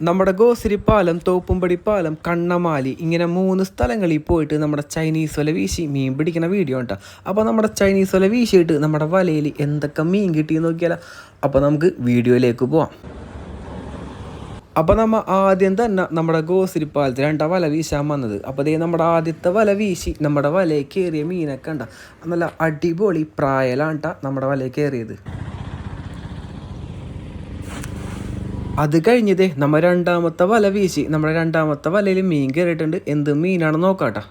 നമ്മുടെ ഗോസിരി പാലം തോപ്പുംപടി പാലം കണ്ണമാലി ഇങ്ങനെ മൂന്ന് സ്ഥലങ്ങളിൽ പോയിട്ട് നമ്മുടെ ചൈനീസ് വല വീശി മീൻ പിടിക്കുന്ന വീഡിയോ ഉണ്ട് അപ്പോൾ നമ്മുടെ ചൈനീസ് വല വീശിയിട്ട് നമ്മുടെ വലയിൽ എന്തൊക്കെ മീൻ കിട്ടിയെന്ന് നോക്കിയാലോ? അപ്പോൾ നമുക്ക് വീഡിയോയിലേക്ക് പോവാം. അപ്പോൾ നമ്മൾ ആദ്യം തന്നെ നമ്മുടെ ഗോസിരി പാലത്തിൽ രണ്ടാം വല വീശാൻ വന്നത്. അപ്പോൾ ദേ നമ്മുടെ ആദ്യത്തെ വല വീശി നമ്മുടെ വലയിൽ കയറിയ മീനൊക്കെ ഉണ്ട നല്ല അടിപൊളി പ്രായലാണ്ട നമ്മുടെ വലയിൽ കയറിയത്. അത് കഴിഞ്ഞതേ നമ്മൾ രണ്ടാമത്തെ വല വീശി. നമ്മുടെ രണ്ടാമത്തെ വലയിൽ മീൻ കയറിയിട്ടുണ്ട് എന്ത് മീനാണെന്ന് നോക്കാട്ടാ.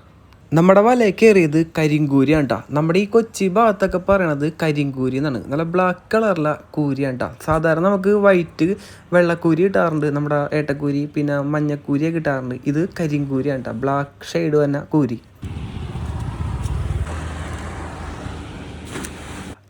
നമ്മുടെ വല കയറിയത് കരിങ്കൂരിയാണ് ട്ടാ നമ്മുടെ ഈ കൊച്ചി ഭാഗത്തൊക്കെ പറയണത് കരിങ്കൂരി എന്നാണ്. നല്ല ബ്ലാക്ക് കളറുള്ള കൂരിയാണ് ട്ടാ സാധാരണ നമുക്ക് വൈറ്റ് വെള്ളക്കൂരി കിട്ടാറുണ്ട്. നമ്മുടെ ഏട്ടക്കൂരി പിന്നെ മഞ്ഞക്കൂരിയൊക്കെ കിട്ടാറുണ്ട്. ഇത് കരിങ്കൂരിയാണ് ട്ടാ ബ്ലാക്ക് ഷെയ്ഡ് തന്നെ കൂരി.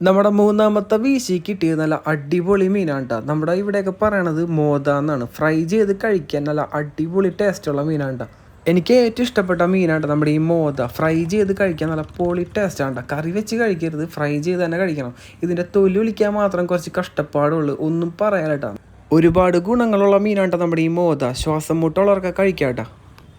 നമ്മുടെ മൂന്നാമത്തെ വീശി കിട്ടിയത് നല്ല അടിപൊളി മീനാണ് കേട്ടോ നമ്മുടെ ഇവിടെയൊക്കെ പറയണത് മോദ എന്നാണ് ഫ്രൈ ചെയ്ത് കഴിക്കാൻ നല്ല അടിപൊളി ടേസ്റ്റുള്ള മീനാണ് കേട്ടോ എനിക്ക് ഏറ്റവും ഇഷ്ടപ്പെട്ട മീനാണ് നമ്മുടെ ഈ മോദ. ഫ്രൈ ചെയ്ത് കഴിക്കാൻ നല്ല പൊളി ടേസ്റ്റാണ് കേട്ടോ കറി വെച്ച് കഴിക്കരുത് ഫ്രൈ ചെയ്ത് തന്നെ കഴിക്കണം. ഇതിന്റെ തൊലി ഒളിക്കാൻ മാത്രം കുറച്ച് കഷ്ടപ്പാടുള്ളൂ. ഒന്നും പറയാനട്ടാ. ഒരുപാട് ഗുണങ്ങളുള്ള മീനാണ് നമ്മുടെ ഈ മോദ. ശ്വാസം മുട്ടുള്ളവർക്ക് കഴിക്കാം കേട്ടോ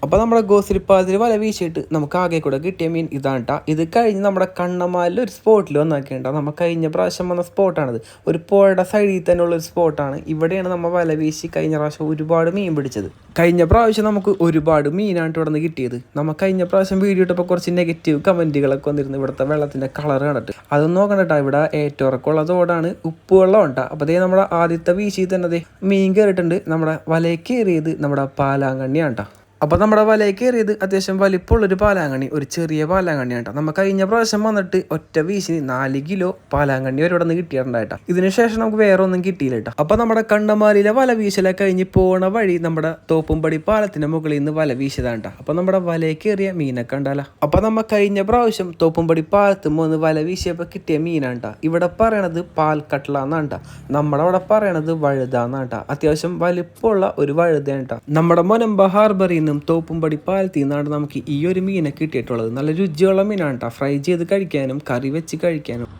അപ്പോൾ നമ്മുടെ ഗോസിരിപ്പാതിൽ വല വീശിയിട്ട് നമുക്ക് ആകെ കൂടെ കിട്ടിയ മീൻ ഇതാണ് കേട്ടോ ഇത് കഴിഞ്ഞ് നമ്മുടെ കണ്ണമാലിൽ ഒരു സ്പോട്ടിൽ വന്നാക്കേണ്ട നമ്മൾ കഴിഞ്ഞ പ്രാവശ്യം വന്ന സ്പോട്ടാണിത് ഒരു പുഴയുടെ സൈഡിൽ തന്നെ ഉള്ള ഒരു സ്പോട്ടാണ് ഇവിടെയാണ് നമ്മൾ വല വീശി കഴിഞ്ഞ പ്രാവശ്യം ഒരുപാട് മീൻ പിടിച്ചത്. കഴിഞ്ഞ പ്രാവശ്യം നമുക്ക് ഒരുപാട് മീനാണ് ഇവിടെ നിന്ന് കിട്ടിയത്. നമ്മൾ കഴിഞ്ഞ പ്രാവശ്യം വീഡിയോ ഇട്ടപ്പോൾ കുറച്ച് നെഗറ്റീവ് കമന്റുകളൊക്കെ വന്നിരുന്നു ഇവിടുത്തെ വെള്ളത്തിന്റെ കളർ കണ്ടിട്ട്. അതൊന്നും നോക്കണ്ട ഇവിടെ ഏറ്റവും ഉറക്കമുള്ള തോടാണ് ഉപ്പ് വെള്ളം ഉണ്ടാ അപ്പോൾ അതേ നമ്മുടെ ആദ്യത്തെ വീശി തന്നെ ദേ മീൻ കയറിയിട്ടുണ്ട് നമ്മുടെ വലയിൽ കയറിയത് നമ്മുടെ പാലാങ്കണ്ണിയാണ് ട്ടാ. അപ്പോൾ നമ്മുടെ വലയിൽ കയറിയത് അത്യാവശ്യം വലിപ്പമുള്ളൊരു പാലാങ്കണ്ണി ഒരു ചെറിയ പാലാങ്കണ്ണി കേട്ടോ. നമ്മൾ കഴിഞ്ഞ പ്രാവശ്യം വന്നിട്ട് ഒറ്റ വീശിന് നാല് കിലോ പാലാങ്കണ്ണി വരെ ഇവിടെ നിന്ന് കിട്ടിയിട്ടുണ്ടായിട്ടാ ഇതിനുശേഷം നമുക്ക് വേറെ ഒന്നും കിട്ടിയില്ല കേട്ടോ. അപ്പോൾ നമ്മുടെ കണ്ണമാലിയിലെ വല വീശല കഴിഞ്ഞ് പോണ വഴി നമ്മുടെ തോപ്പുംപടി പാലത്തിന്റെ മുകളിൽ നിന്ന് വല വീശിയതാണ് കേട്ടോ. അപ്പോൾ നമ്മുടെ വലയിൽ കയറിയ മീനൊക്കെ ഉണ്ടല്ലോ അപ്പോൾ നമ്മൾ കഴിഞ്ഞ പ്രാവശ്യം തോപ്പുംപടി പാലത്ത് മൂന്ന് വല വീശിയപ്പോൾ കിട്ടിയ മീനാണ് കേട്ടോ. ഇവിടെ പറയണത് പാൽക്കട്ടള എന്നാണ് കേട്ടോ. അവിടെ പറയണത് വഴുത എന്നാണ് ട്ടോ. അത്യാവശ്യം വലിപ്പമുള്ള ഒരു വഴുതയാണ്. നമ്മുടെ മൊനമ്പ ഹാർബറിൽ നിന്നും തോപ്പുംപടി പാലത്തിൽ നിന്നാണ് നമുക്ക് ഈ ഒരു മീനെ കിട്ടിയിട്ടുള്ളത്. നല്ല രുചിയുള്ള മീനാണ് കേട്ടോ ഫ്രൈ ചെയ്ത് കഴിക്കാനും കറി വെച്ച് കഴിക്കാനും.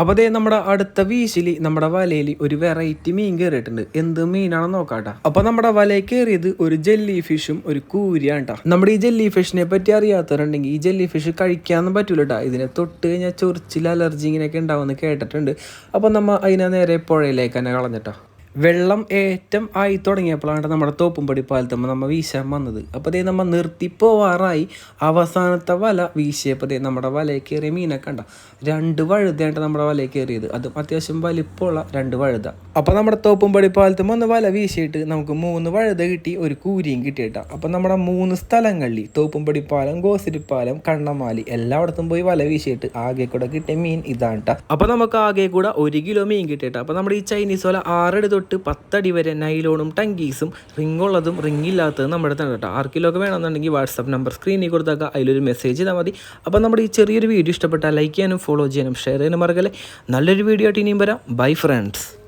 അപ്പോൾ അതേ നമ്മുടെ അടുത്ത വീശിൽ നമ്മുടെ വലയിൽ ഒരു വെറൈറ്റി മീൻ കയറിയിട്ടുണ്ട് എന്ത് മീനാണെന്ന് നോക്കാട്ടാ അപ്പോൾ നമ്മുടെ വലയിൽ കയറിയത് ഒരു ജെല്ലി ഫിഷും ഒരു കൂരിയാണ് കേട്ടോ നമ്മുടെ ഈ ജെല്ലി ഫിഷിനെ പറ്റി അറിയാത്തവരുണ്ടെങ്കിൽ ഈ ജെല്ലി ഫിഷ് കഴിക്കാനൊന്നും പറ്റില്ല കേട്ടോ ഇതിനെ തൊട്ട് കഴിഞ്ഞാൽ ചൊറിച്ചിൽ അലർജി ഇങ്ങനെയൊക്കെ ഉണ്ടാവുമെന്ന് കേട്ടിട്ടുണ്ട്. അപ്പോൾ നമ്മൾ അതിനെ നേരെ പുഴയിലേക്ക് തന്നെ കളഞ്ഞിട്ടാ വെള്ളം ഏറ്റം ആയി തുടങ്ങിയപ്പോഴാണ് നമ്മുടെ തോപ്പുംപടി പാലത്തുമ്പോൾ നമ്മൾ വീശാൻ വന്നത്. അപ്പോൾ ദേ നമ്മൾ നിർത്തിപ്പോവാറായി അവസാനത്തെ വല വീശിയപ്പോൾ ദേ നമ്മുടെ വലയിൽ കയറിയ മീനെ കണ്ട. രണ്ട് വഴുതയായിട്ട് നമ്മുടെ വലയിൽ കയറിയത്. അതും അത്യാവശ്യം വലിപ്പമുള്ള രണ്ട് വഴുത. അപ്പോൾ നമ്മുടെ തോപ്പുംപടി പാലത്തുമ്പോൾ ഒന്ന് വല വീശിയിട്ട് നമുക്ക് മൂന്ന് വഴുത കിട്ടി ഒരു കൂരിയും കിട്ടിയിട്ടാ അപ്പോൾ നമ്മുടെ മൂന്ന് സ്ഥലങ്ങളിൽ തോപ്പുംപടി പാലം ഗോസിരിപ്പാലം കണ്ണമാലി എല്ലായിടത്തും പോയി വല വീശിയിട്ട് ആകെ കൂടെ കിട്ടിയ മീൻ ഇതാണ് കേട്ടോ അപ്പോൾ നമുക്ക് ആകെ കൂടെ ഒരു കിലോ മീൻ കിട്ടിയിട്ടാ അപ്പോൾ നമ്മുടെ ഈ ചൈനീസ് വല ആറടി തൊട്ട് പത്തടി വരെ നൈലോണും ടങ്കീസും റിംഗ് ഉള്ളതും റിംഗ് ഇല്ലാത്തതും നമ്മുടെ അടുത്താണ് കേട്ടോ. ആർക്കിലൊക്കെ വേണമെന്നുണ്ടെങ്കിൽ വാട്സപ്പ് നമ്പർ സ്ക്രീനിൽ കൊടുത്താൽ അതിലൊരു മെസ്സേജ് ചെയ്താൽ മതി. അപ്പോൾ നമ്മുടെ ഈ ചെറിയൊരു വീഡിയോ ഇഷ്ടപ്പെട്ടാൽ ലൈക്ക് ചെയ്യാനും ഫോളോ ചെയ്യാനും ഷെയർ ചെയ്യാനും മറക്കല്ലേ. നല്ലൊരു വീഡിയോ ആയിട്ട് ഇനിയും വരാം. Bye friends